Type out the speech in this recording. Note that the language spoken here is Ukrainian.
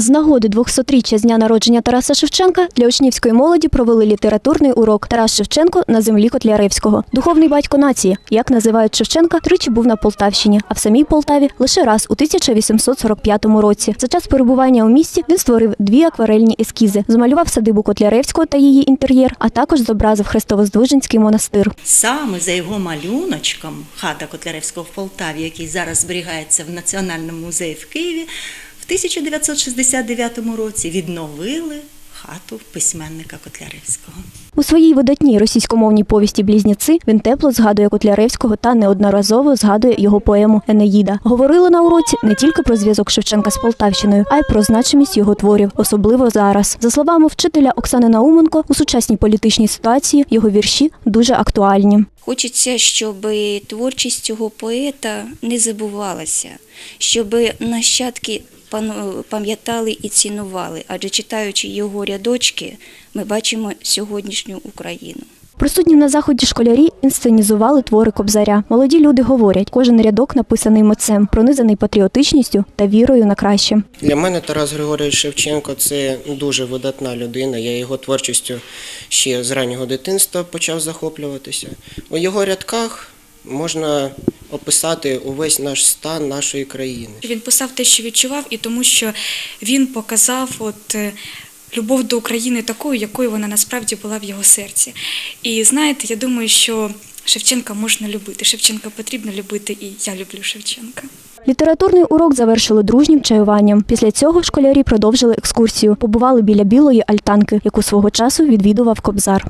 З нагоди 200-річчя з дня народження Тараса Шевченка для учнівської молоді провели літературний урок Тарас Шевченко на землі Котляревського. Духовний батько нації, як називають Шевченка, тричі був на Полтавщині, а в самій Полтаві лише раз у 1845 році. За час перебування у місті він створив дві акварельні ескізи, змалював садибу Котляревського та її інтер'єр, а також зобразив Христовоздвиженський монастир. Саме за його малюночком хата Котляревського в Полтаві, який зараз зберігається в Національному музеї в Києві, 1969 році відновили хату письменника Котляревського. У своїй видатній російськомовній повісті Близнєци він тепло згадує Котляревського та неодноразово згадує його поему Енеїда. Говорили на уроці не тільки про зв'язок Шевченка з Полтавщиною, а й про значимість його творів, особливо зараз. За словами вчителя Оксани Науменко, у сучасній політичній ситуації його вірші дуже актуальні. Хочеться, щоб творчість цього поета не забувалася, щоб нащадки пам'ятали і цінували, адже читаючи його рядочки, ми бачимо сьогоднішню Україну. Присутні на заході школярі інсценізували твори Кобзаря. Молоді люди говорять, кожен рядок написаний митцем, пронизаний патріотичністю та вірою на краще. Для мене Тарас Григорович Шевченко це дуже видатна людина. Я його творчістю ще з раннього дитинства почав захоплюватися. У його рядках можна описати увесь наш стан нашої країни. Він писав те, що відчував, і тому що він показав от. е, Любов до України такою, якою вона насправді була в його серці. І знаєте, я думаю, що Шевченка можна любити. Шевченка потрібно любити, і я люблю Шевченка. Літературний урок завершили дружнім чаюванням. Після цього школярі продовжили екскурсію. Побували біля білої альтанки, яку свого часу відвідував Кобзар.